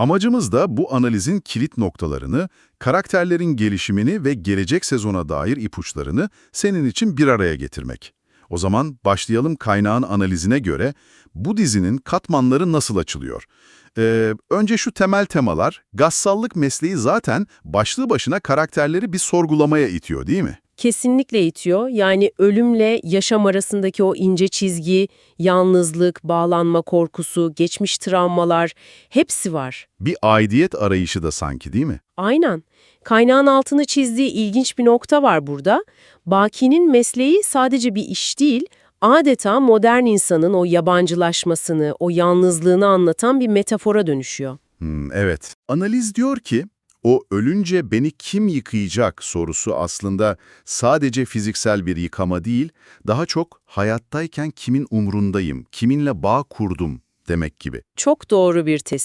Amacımız da bu analizin kilit noktalarını, karakterlerin gelişimini ve gelecek sezona dair ipuçlarını senin için bir araya getirmek. O zaman başlayalım kaynağın analizine göre bu dizinin katmanları nasıl açılıyor? Ee, önce şu temel temalar, gassallık mesleği zaten başlı başına karakterleri bir sorgulamaya itiyor değil mi? Kesinlikle itiyor. Yani ölümle yaşam arasındaki o ince çizgi, yalnızlık, bağlanma korkusu, geçmiş travmalar hepsi var. Bir aidiyet arayışı da sanki değil mi? Aynen. Kaynağın altını çizdiği ilginç bir nokta var burada. Baki'nin mesleği sadece bir iş değil, adeta modern insanın o yabancılaşmasını, o yalnızlığını anlatan bir metafora dönüşüyor. Hmm, evet. Analiz diyor ki, o ölünce beni kim yıkayacak sorusu aslında sadece fiziksel bir yıkama değil, daha çok hayattayken kimin umrundayım, kiminle bağ kurdum demek gibi. Çok doğru bir tespit.